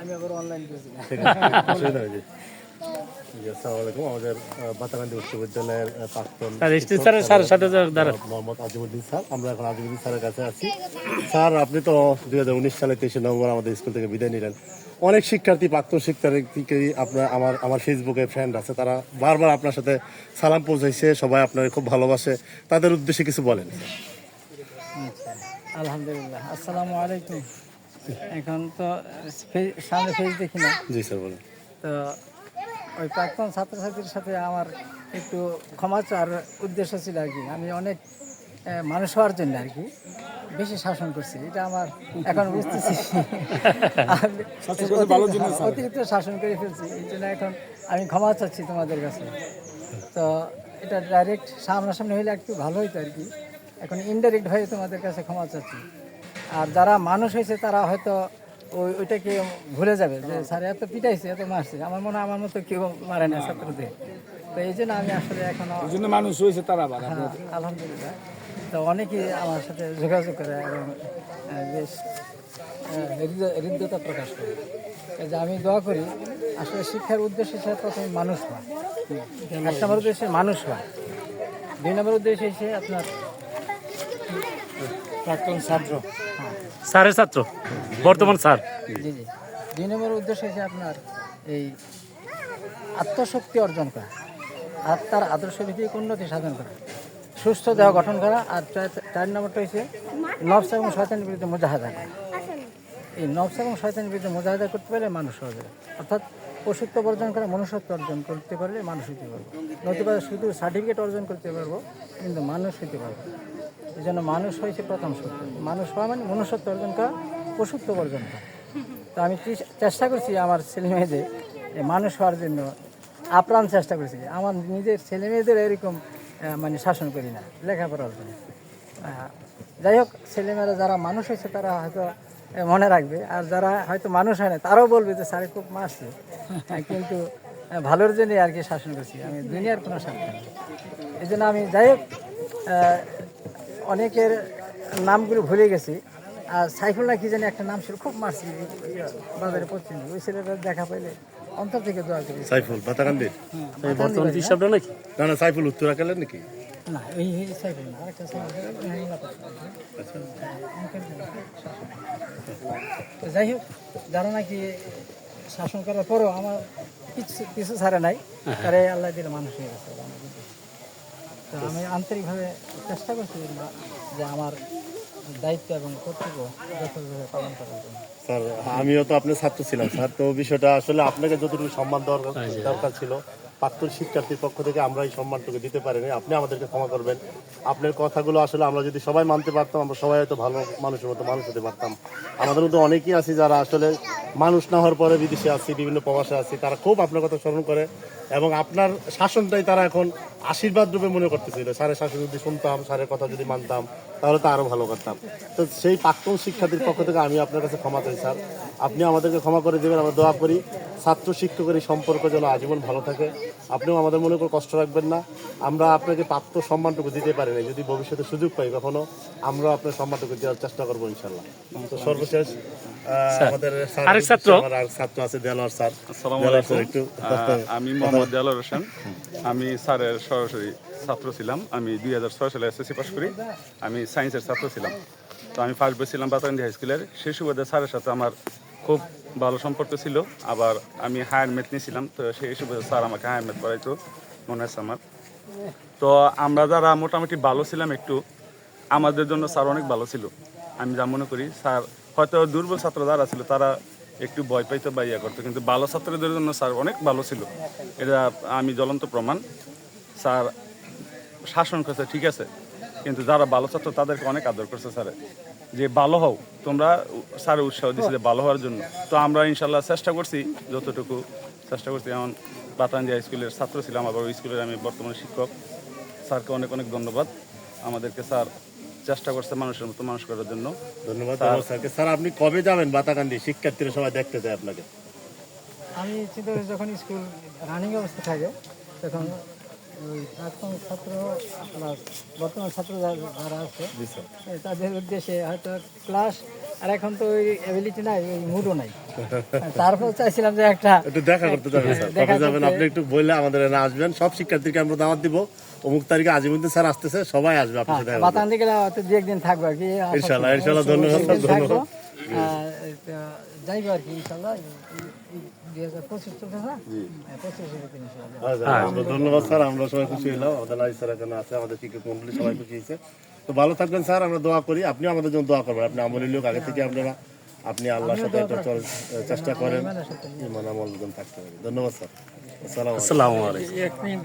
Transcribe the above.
আমি আবার অনলাইন আমাদের বাতাকান্দি উচ্চ বিদ্যালয়ের প্রাক্তন স্যার মোহাম্মদ আজিমুদ্দিন আমরা এখন আজিমুদ্দিন স্যারের কাছে আছি। স্যার আপনি তো দুই হাজার উনিশ সালে তেইশে নভেম্বর আমাদের স্কুল থেকে বিদায় নিলেন। অনেক শিক্ষার্থী প্রাক্তন শিক্ষার্থীকেই আপনার আমার আমার ফেসবুকে ফ্রেন্ড আছে। তারা বারবার আপনার সাথে সালাম পৌঁছাইছে সবাই আপনার খুব ভালোবাসে। তাদের উদ্দেশ্যে কিছু বলেন। আলহামদুলিল্লাহ। আসসালামু আলাইকুম। এখন তো সামনে ফেস দেখি না। জি স্যার বলেন। তো ওই প্রাক্তন ছাত্রছাত্রীর সাথে আমার একটু ক্ষমা চাওয়ার উদ্দেশ্য ছিল আর কি। আমি অনেক মানুষ হওয়ার জন্য আর কি বেশি শাসন করছি। এটা আমার এখন বুঝতেছি। অতিরিক্ত- অতিরিক্ত শাসন করে ফেলছি। এই জন্য এখন আমি ক্ষমা চাচ্ছি তোমাদের কাছে। তো এটা ডাইরেক্ট সামনাসামনি হইলে একটু ভালো হইতো আর কি। এখন ইনডাইরেক্ট হয়ে তোমাদের কাছে ক্ষমা চাচ্ছি। আর যারা মানুষ হয়েছে তারা হয়তো ওই ওইটাকে ভুলে যাবে যে স্যার এত পিটাইছে এত মারছে। আমার মনে আমার মতো কেউ মারে না ছাত্রদের। তো এই জন্য আমি আসলে এখনও জন্য মানুষ হয়েছে তারা আবার হ্যাঁ, আলহামদুলিল্লাহ। তো অনেকেই আমার সাথে যোগাযোগ করে এবং বেশ হৃদয়তা প্রকাশ করে। এই যে আমি দোয়া করি আসলে শিক্ষার উদ্দেশ্য হিসেবে প্রথমে মানুষ হওয়া। এক নম্বর উদ্দেশ্যে মানুষ হওয়া। দুই নম্বর উদ্দেশ্য হচ্ছে আপনার প্রাক্তন ছাত্র। স্যারের ছাত্র? বর্তমান স্যার? জি জি। দুই নম্বর উদ্দেশ্য হচ্ছে আপনার এই আত্মশক্তি অর্জন করা আত্মার আদর্শ ভিত্তিক উন্নতি সাধন করা সুস্থ দেহ গঠন করা আর চার- নম্বরটা হচ্ছে নবস এবং শয়তানের বিরুদ্ধে মুজাহাদা করা। এই নবস এবং শয়তানের বিরুদ্ধে মুজাহাদা করতে পারলে মানুষ হয়ে অর্থাৎ পশুত্ব অর্জন করে মনুষ্যত্ব অর্জন করতে পারলে মানুষ হতে পারব। নতুবা শুধু সার্টিফিকেট অর্জন করতে পারব কিন্তু মানুষ হতে পারব। এই জন্য মানুষ হয়েছে প্রথম সত্য। মানুষ হওয়া মানে মনুষ্যত্ব অর্জন করা, পশুত্ব অর্জন করা। তো আমি চেষ্টা করছি আমার ছেলে মেয়েদের মানুষ হওয়ার জন্য আপ্রাণ চেষ্টা করছি। আমার নিজের ছেলে মেয়েদের এরকম মানে শাসন করি না লেখাপড়ার জন্য যাই হোক ছেলেমেয়েরা যারা মানুষ হয়েছে তারা হয়তো মনে রাখবে। আর যারা হয়তো মানুষ হয় না, তারাও বলবে যে, স্যারে খুব মারছে। কিন্তু ভালোর জন্যই আর কি শাসন করছি। আমি দুনিয়ার কোনো শাসন এই জন্য আমি যাই হোক অনেকের নামগুলো ভুলে গেছি। আর সাইফুল না কি জানি একটা নাম ছিল খুব মারছি বাজারে পড়ছিল ওই ছেলেটা দেখা পাইলে অন্তর থেকে দোয়া করি। সাইফুল বাতাকান্দি এই বর্তমান হিসাবটা নাকি? না না সাইফুল উত্তরা গেলেন নাকি? না ওই ওই সাইফুল না আরেকটা সাইফুল তো যাই হোক যারা নাকি শাসন করার পরও আমার কিছু কিছু ছাড়া নাই তারে আল্লাহ দিলে মানুষ হয়ে গেছে। তো আমি আন্তরিকভাবে চেষ্টা করছি যে আমার দায়িত্ব এবং কর্তব্য যথাযথভাবে পালন করার জন্য। স্যার আমিও তো আপনার ছাত্র ছিলাম স্যার। তো বিষয়টা আসলে আপনাকে যতটুকু সম্মান দেওয়ার দরকার ছিল প্রাক্তন শিক্ষার্থীর পক্ষ থেকে আমরা এই সম্মানটুকু দিতে পারিনি। আপনি আমাদেরকে ক্ষমা করবেন। আপনার কথাগুলো আসলে আমরা যদি সবাই মানতে পারতাম, আমরা সবাই হয়তো ভালো মানুষের মতো মানুষ হতে পারতাম। আমাদের মতো অনেকেই আছি যারা আসলে মানুষ না হওয়ার পরে বিদেশে আছি বিভিন্ন প্রবাসে আছি তারা খুব আপনার কথা স্মরণ করে এবং আপনার শাসনটাই তারা এখন আশীর্বাদ রূপে মনে করতেছিল। স্যারের শাসন যদি শুনতাম, স্যারের কথা যদি মানতাম, তাহলে তো আরও ভালো করতাম। তো সেই প্রাক্তন শিক্ষার্থীর পক্ষ থেকে আমি আপনার কাছে ক্ষমা চাই, স্যার। আপনি আমাদেরকে ক্ষমা করে দেবেন। আমরা দোয়া করি, ছাত্র শিক্ষকের এই সম্পর্ক যেন আজীবন ভালো থাকে। আপনিও আমাদের মনে করে কষ্ট রাখবেন না। আমরা আপনাকে প্রাপ্ত সম্মানটুকু দিতে পারি না যদি ভবিষ্যতে সুযোগ পাই কখনো আমরা আপনার সম্মানটুকু দেওয়ার চেষ্টা করব ইনশাল্লাহ তো সর্বশেষ আমাদের আরেক ছাত্র? আরেক ছাত্র আছে দেলোয়ার স্যার। আসসালামু আলাইকুম। একটু আমি মোহাম্মদ দেলার হোসেন। আমি স্যারের সরাসরি ছাত্র ছিলাম। আমি দুই হাজার ছয় সালে এসএসসি পাস করি। আমি সায়েন্সের ছাত্র ছিলাম। তো আমি ফার্স্ট বই ছিলাম হাই স্কুলের। সেই সুবাদে স্যারের সাথে আমার খুব ভালো সম্পর্ক ছিল, আবার আমি হায়ার ম্যাথ নিয়েছিলাম, তো সেই সুবাদে স্যার আমাকে হায়ার ম্যাথ পড়াইতো, মনে আছে আমার। তো আমরা যারা মোটামুটি ভালো ছিলাম একটু, আমাদের জন্য স্যার অনেক ভালো ছিল। আমি যা মনে করি, স্যার হয়তো দুর্বল ছাত্র যারা ছিল, তারা একটু ভয় পাইতো বা ইয়া করতো, কিন্তু ভালো ছাত্রদের জন্য স্যার অনেক ভালো ছিল। এটা আমি জ্বলন্ত প্রমাণ। স্যার শাসন করছে, ঠিক আছে, কিন্তু যারা ভালো ছাত্র তাদেরকে অনেক আদর করছে স্যার। যে ভালো হও তোমরা স্যার উৎসাহ দিচ্ছে যে ভালো হওয়ার জন্য। তো আমরা ইনশাল্লাহ চেষ্টা করছি যতটুকু চেষ্টা করছি। যেমন বাতানজি হাই স্কুলের ছাত্র ছিলাম আবার ওই স্কুলের আমি বর্তমানে শিক্ষক। স্যারকে অনেক অনেক ধন্যবাদ। আমাদেরকে স্যার চেষ্টা করছে মানুষের মতো মানুষ করার জন্য। ধন্যবাদ স্যারকে। স্যার আপনি কবে যাবেন বাতাকান্দি? শিক্ষার্থীরা সবাই দেখতে চায় আপনাকে। আমি চিন্তা যখন স্কুল রানিং অবস্থা থাকে তখন ওই প্রাক্তন ছাত্র প্লাস বর্তমান ছাত্র যারা আছে তাদের উদ্দেশ্যে হয়তো ক্লাস আর এখন তো ওই অ্যাবিলিটি নাই ওই মুডও নাই। তারপর চাইছিলাম যে একটা একটু দেখা করতে যাবেন স্যার। কবে যাবেন আপনি একটু বললে আমাদের এখানে আসবেন। সব শিক্ষার্থীকে আমরা দাওয়াত দিব। অমুক তারিখে আজিমুদ্দিন স্যার আসতেছে সবাই আসবে আপনার সাথে বাতান দিকে দু একদিন থাকব আর কি। ধন্যবাদ, ধন্যবাদ। যাইবো আর কি ইনশাল্লাহ দুই হাজার পঁচিশ চলছে না? হ্যাঁ, পঁচিশের ভিতরে ইনশাল্লাহ। যাব। আমরা ধন্যবাদ স্যার। আমরা সবাই খুশি হলাম আমাদের নাই স্যার এখানে আছে আমাদের শিক্ষক মন্ডলী সবাই খুশি হয়েছে। তো ভালো থাকবেন স্যার। আমরা দোয়া করি। আপনি আমাদের জন্য দোয়া করবেন। আপনি আমলের লোক আগে থেকে আপনারা আপনি আল্লাহর সাথে একটা চল- চেষ্টা করেন। ইমান আমল থাকতে পারি ধন্যবাদ স্যার। আসসালামু আলাইকুম।